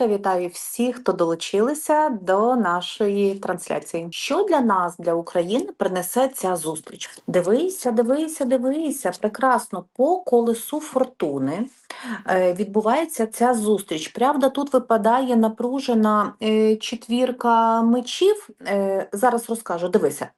та вітаю всіх, хто долучилися до нашої трансляції. Що для нас, для України, принесе ця зустріч? Дивися, дивися, дивися. Прекрасно по колесу фортуни е, відбувається ця зустріч. Правда, тут випадає напружена е, четвірка мечів. Е, Зараз розкажу. Дивися.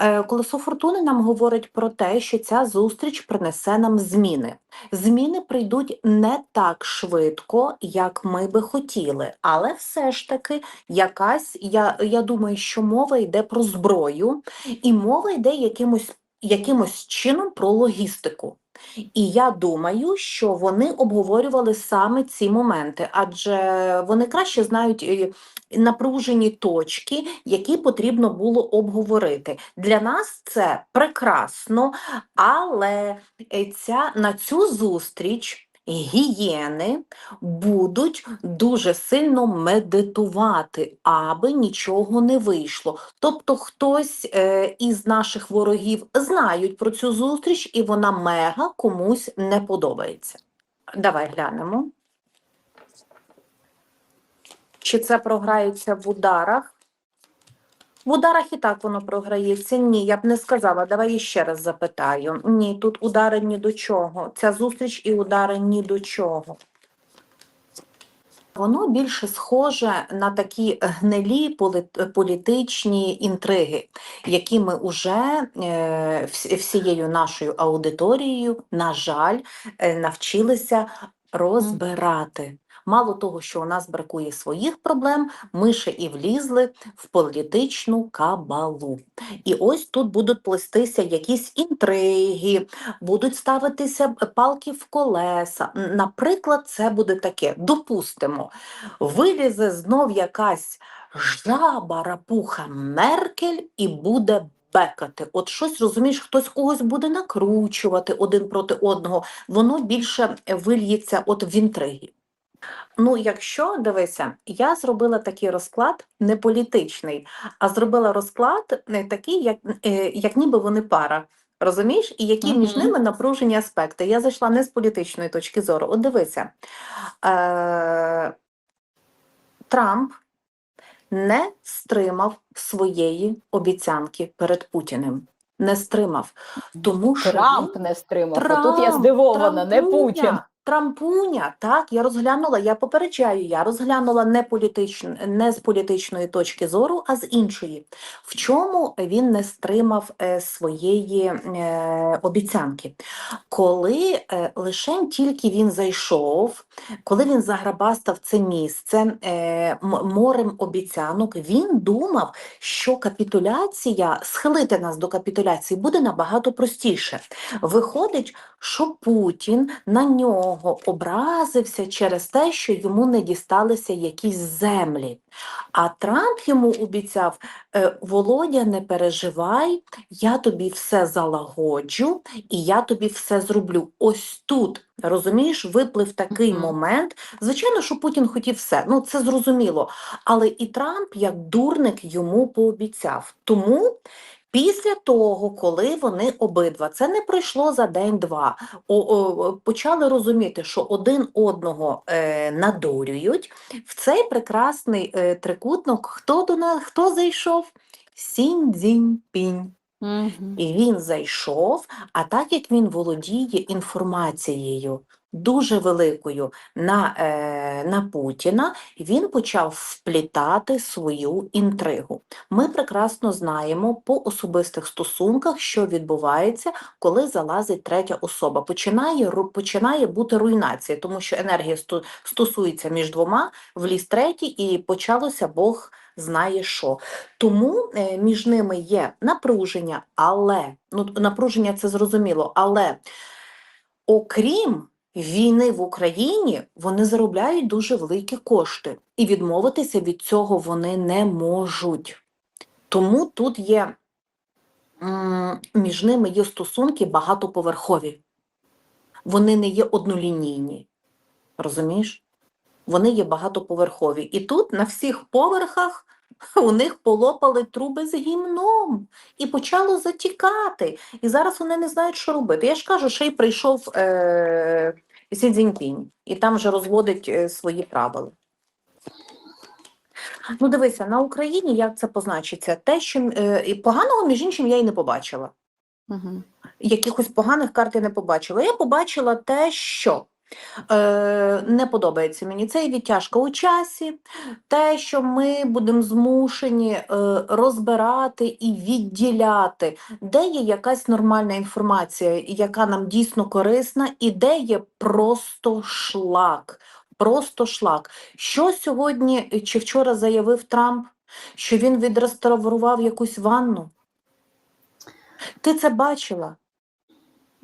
Е, Колесо фортуни нам говорить про те, що ця зустріч принесе нам зміни. Зміни прийдуть не так швидко, як ми би хотіли, але все ж таки якась, я, я думаю, що мова йде про зброю, і мова йде якимось, якимось чином про логістику. І я думаю, що вони обговорювали саме ці моменти, адже вони краще знають е, напружені точки, які потрібно було обговорити. Для нас це прекрасно, але е, ця, на цю зустріч гієни будуть дуже сильно медитувати, аби нічого не вийшло. Тобто хтось е, із наших ворогів знають про цю зустріч, і вона мега комусь не подобається. Давай глянемо. Чи це програється в ударах? В ударах і так воно програється. Ні, я б не сказала. Давай ще раз запитаю. Ні, тут удари ні до чого. Ця зустріч і удари ні до чого. Воно більше схоже на такі гнилі політичні інтриги, які ми вже е, всією нашою аудиторією, на жаль, е, навчилися розбирати. Мало того, що у нас бракує своїх проблем, ми ще і влізли в політичну кабалу. І ось тут будуть плестися якісь інтриги, будуть ставитися палки в колеса. Наприклад, це буде таке: допустимо, вилізе знов якась жаба рапуха Меркель і буде. Бекати, от щось розумієш, хтось когось буде накручувати один проти одного, воно більше вильється от в інтриги. Ну, якщо дивися, я зробила такий розклад не політичний, а зробила розклад е, такий, як, е, як ніби вони пара. Розумієш, і які між ними напружені аспекти. Я зайшла не з політичної точки зору. От дивися, е, Трамп не стримав своєї обіцянки перед Путіним. Не стримав. Тому що Трамп не стримав. Тут я Трамп, здивована, не Путін. Трампуня, так, я розглянула, я попереджаю, я розглянула не, політич... не з політичної точки зору, а з іншої. В чому він не стримав е, своєї е, обіцянки? Коли е, лише тільки він зайшов, коли він заграбастав це місце е, морем обіцянок, він думав, що капітуляція, схилити нас до капітуляції буде набагато простіше. Виходить, що Путін на нього образився через те, що йому не дісталися якісь землі. А Трамп йому обіцяв: е, Володя, не переживай, я тобі все залагоджу і я тобі все зроблю. Ось тут, розумієш, виплив такий Мгм. момент. Звичайно, що Путін хотів все, ну це зрозуміло. Але і Трамп, як дурник, йому пообіцяв. Тому Після того, коли вони обидва, це не пройшло за день-два, почали розуміти, що один одного е, надурюють, в цей прекрасний е, трикутник хто до нас, хто зайшов? Сінь Цзіньпінь. І він зайшов, а так як він володіє інформацією дуже великою на, е, на Путіна, він почав вплітати свою інтригу. Ми прекрасно знаємо по особистих стосунках, що відбувається, коли залазить третя особа. Починає, ру- починає бути руйнація, тому що енергія сто- стосується між двома, вліз третій, і почалося Бог знає що. Тому е, між ними є напруження, але ну напруження це зрозуміло, але окрім війни в Україні, вони заробляють дуже великі кошти, і відмовитися від цього вони не можуть. Тому тут є між ними є стосунки багатоповерхові. Вони не є однолінійні. Розумієш? Вони є багатоповерхові. І тут на всіх поверхах у них полопали труби з гімном і почало затікати. І зараз вони не знають, що робити. Я ж кажу, ще й прийшов е- Сі Цзіньпінь, і там вже розводить е, свої правила. Ну, дивися, на Україні як це позначиться? Те, що е, поганого, між іншим, я і не побачила. Угу. Якихось поганих карт я не побачила. Я побачила те, що е, не подобається мені. Це і відтяжка у часі, те, що ми будемо змушені е, розбирати і відділяти, де є якась нормальна інформація, яка нам дійсно корисна, і де є просто шлак. Просто шлак. Що сьогодні чи вчора заявив Трамп? Що він відреставрував якусь ванну? Ти це бачила?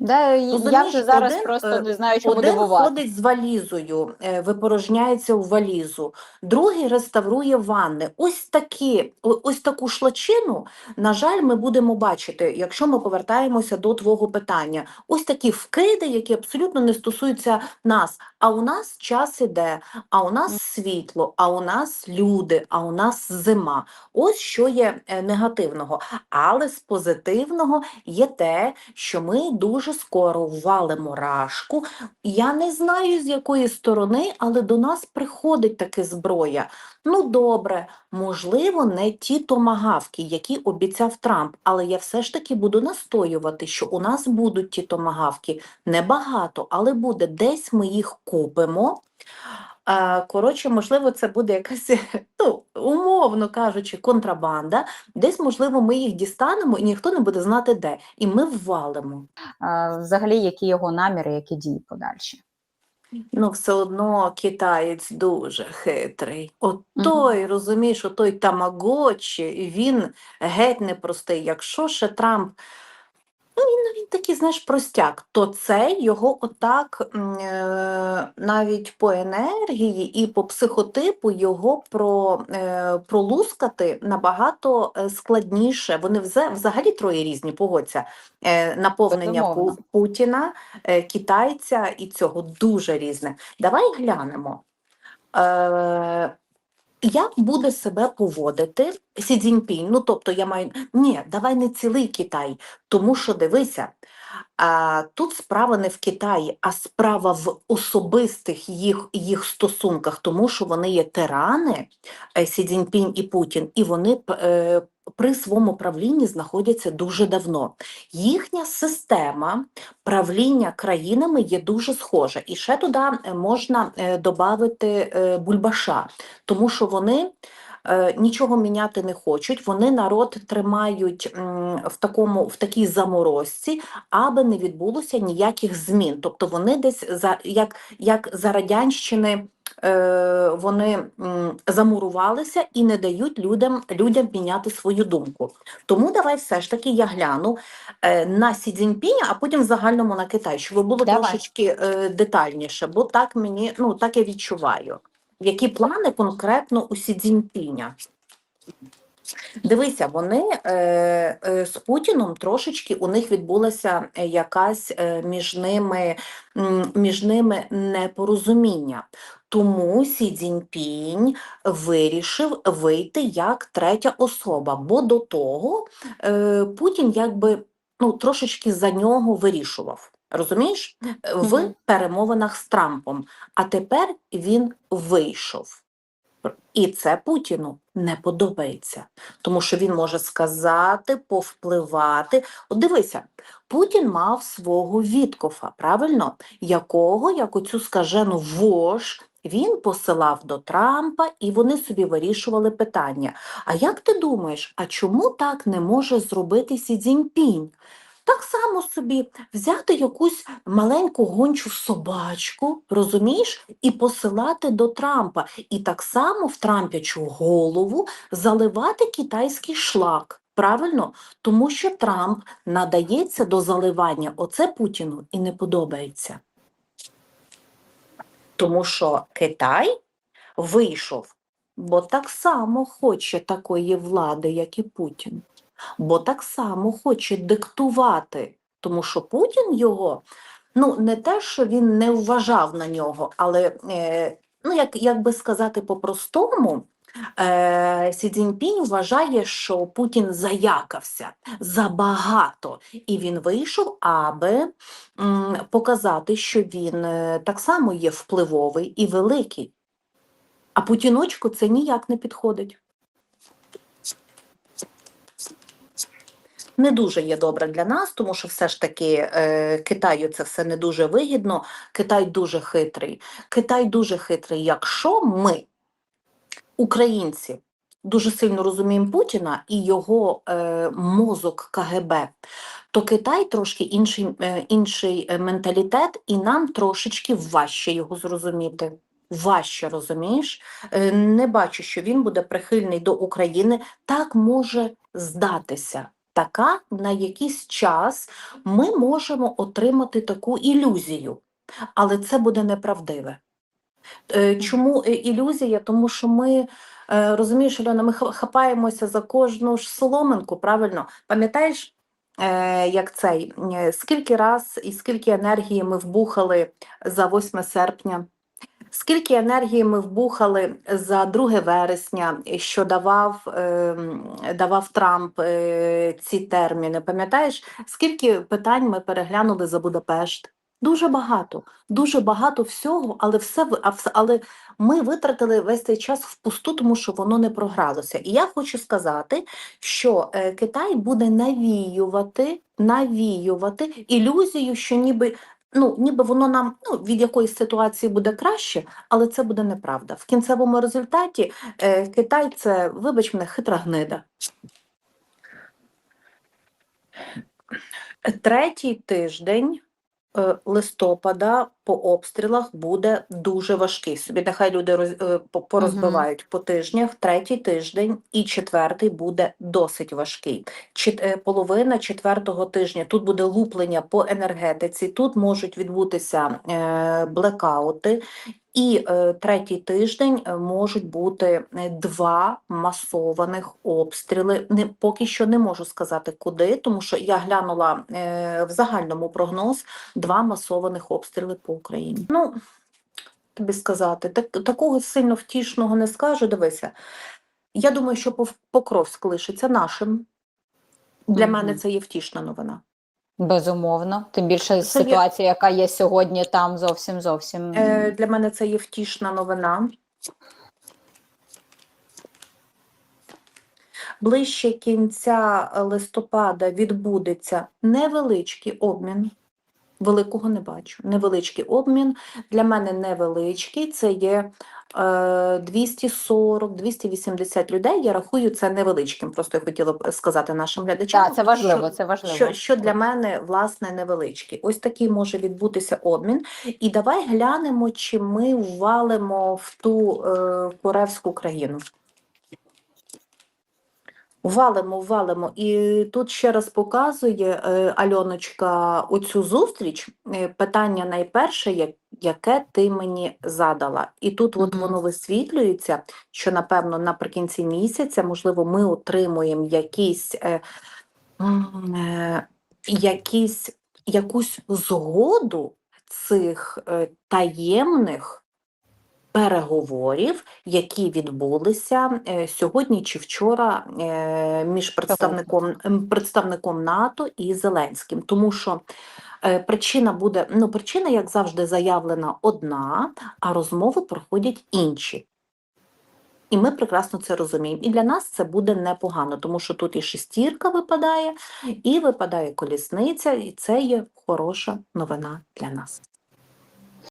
Да, я вже зараз один, просто е, не знаю, чому Один дивувати. ходить з валізою, е, випорожняється у валізу, другий реставрує ванни. Ось такі, ось таку шлачину, на жаль, ми будемо бачити, якщо ми повертаємося до твого питання. Ось такі вкиди, які абсолютно не стосуються нас. А у нас час іде, а у нас світло, а у нас люди, а у нас зима. Ось що є е, негативного. Але з позитивного є те, що ми дуже скоро ввалимо рашку. Я не знаю, з якої сторони, але до нас приходить таки зброя. Ну, добре, можливо, не ті томагавки, які обіцяв Трамп, але я все ж таки буду настоювати, що у нас будуть ті томагавки. Небагато, але буде. Десь ми їх купимо. Коротше, можливо, це буде якась, ну, умовно кажучи, контрабанда. Десь, можливо, ми їх дістанемо, і ніхто не буде знати де. І ми ввалимо. А, взагалі, які його наміри, які дії подальші. Ну, все одно китаєць дуже хитрий. От той, розумієш, отой тамагочі, він геть непростий. Якщо ще Трамп, ну він, він такий, знаєш, простяк, то це його отак е, навіть по енергії і по психотипу його про, е, пролускати набагато е, складніше. Вони взагалі троє різні, погодься. Наповнення Пу- Путіна, китайця і цього дуже різне. Давай глянемо. Е, як буде себе поводити Сі Цзіньпінь? Ну, тобто я маю. Ні, давай не цілий Китай, тому що дивися, а, тут справа не в Китаї, а справа в особистих їх, їх стосунках, тому що вони є тирани, е, Сі Цзіньпінь і Путін, і вони е, при своєму правлінні знаходяться дуже давно. Їхня система правління країнами є дуже схожа. І ще туди е, можна додати бульбаша, тому що вони нічого міняти не хочуть. Вони народ тримають в такому в такій заморозці, аби не відбулося ніяких змін. Тобто вони десь за як, як за радянщини. е, Вони замурувалися і не дають людям, людям міняти свою думку. Тому давай все ж таки я гляну е, на Сі Цзіньпіня, а потім в загальному на Китай, щоб було Давай. трошечки е, детальніше, бо так мені ну так я відчуваю. Які плани конкретно у Сі Цзіньпіня? Дивися, вони е, е, з Путіном трошечки у них відбулося е, якась е, між ними, між ними непорозуміння. Тому Сі Цзіньпінь вирішив вийти як третя особа, бо до того е, Путін якби ну, трошечки за нього вирішував. Розумієш? В Мгм. перемовинах з Трампом. А тепер він вийшов. І це Путіну не подобається, тому що він може сказати, повпливати. От дивися, Путін мав свого Віткофа, правильно, якого, як оцю скажену вож, він посилав до Трампа, і вони собі вирішували питання. А як ти думаєш, а чому так не може зробити Сі Цзіньпінь? Так само собі взяти якусь маленьку гончу собачку, розумієш, і посилати до Трампа, і так само в Трампячу голову заливати китайський шлак. Правильно? Тому що Трамп надається до заливання. Оце Путіну і не подобається. Тому що Китай вийшов, бо так само хоче такої влади, як і Путін. Бо так само хоче диктувати, тому що Путін його, ну не те, що він не вважав на нього, але е, ну як, як би сказати по-простому, е, Сі Цзіньпінь вважає, що Путін заякався забагато, і він вийшов, аби показати, що він е, так само є впливовий і великий. А Путіночку це ніяк не підходить. Не дуже є добре для нас, тому що все ж таки е, Китаю це все не дуже вигідно. Китай дуже хитрий. Китай дуже хитрий. Якщо ми, українці, дуже сильно розуміємо Путіна і його е, мозок КГБ, то Китай трошки інший, е, інший е, менталітет, і нам трошечки важче його зрозуміти. Важче розумієш? Е, Не бачу, що він буде прихильний до України. Так може здатися. Така на якийсь час ми можемо отримати таку ілюзію, але це буде неправдиве. Е, Чому е, ілюзія? Тому що ми е, розумієш, Альона, ми ха- хапаємося за кожну ж соломинку, правильно? Пам'ятаєш, як цей, скільки раз і скільки енергії ми вбухали за 8 серпня? Скільки енергії ми вбухали за 2 вересня, що давав, ем, давав Трамп е, ці терміни? Пам'ятаєш, скільки питань ми переглянули за Будапешт? Дуже багато, дуже багато всього, але все але ми витратили весь цей час впусту, тому що воно не програлося. І я хочу сказати, що е, Китай буде навіювати, навіювати ілюзію, що ніби. Ну, ніби воно нам ну, від якоїсь ситуації буде краще, але це буде неправда. В кінцевому результаті е, Китай це, вибач мене, хитра гнида. Третій тиждень е, листопада по обстрілах буде дуже важкий. Собі нехай люди роз, е, по- порозбивають по тижнях. Третій тиждень і четвертий буде досить важкий. Чет, е, половина четвертого тижня тут буде луплення по енергетиці, тут можуть відбутися е, блекаути. І е, третій тиждень е, можуть бути два масованих обстріли. Не поки що не можу сказати куди, тому що я глянула е, в загальному прогноз два масованих обстріли по Україні. Ну тобі сказати, так, такого сильно втішного не скажу. Дивися, я думаю, що Покровськ лишиться нашим. Для Мгм. мене це є втішна новина. Безумовно. Тим більше Це є- ситуація, яка є сьогодні, там зовсім зовсім. Е, для мене це є втішна новина. Ближче кінця листопада відбудеться невеличкий обмін. Великого не бачу. Невеличкий обмін. Для мене невеличкий. Це є е, 240-280 людей. Я рахую це невеличким. Просто я хотіла б сказати нашим глядачам. Так, це важливо, що- це важливо. що, що для мене власне невеличкий. Ось такий може відбутися обмін. І давай глянемо, чи ми ввалимо в ту е, Коревську країну. Валимо, валимо. І тут ще раз показує е, Альоночка оцю зустріч. Е, питання найперше, яке ти мені задала. І тут от воно висвітлюється, що напевно наприкінці місяця, можливо, ми отримуємо якісь, е, якісь, якусь згоду цих таємних переговорів, які відбулися е, сьогодні чи вчора е, між представником, ем, представником НАТО і Зеленським. Тому що е, причина буде, ну, причина, як завжди, заявлена одна, а розмови проходять інші. І ми прекрасно це розуміємо. І для нас це буде непогано, тому що тут і шестірка випадає, і випадає колісниця, і це є хороша новина для нас.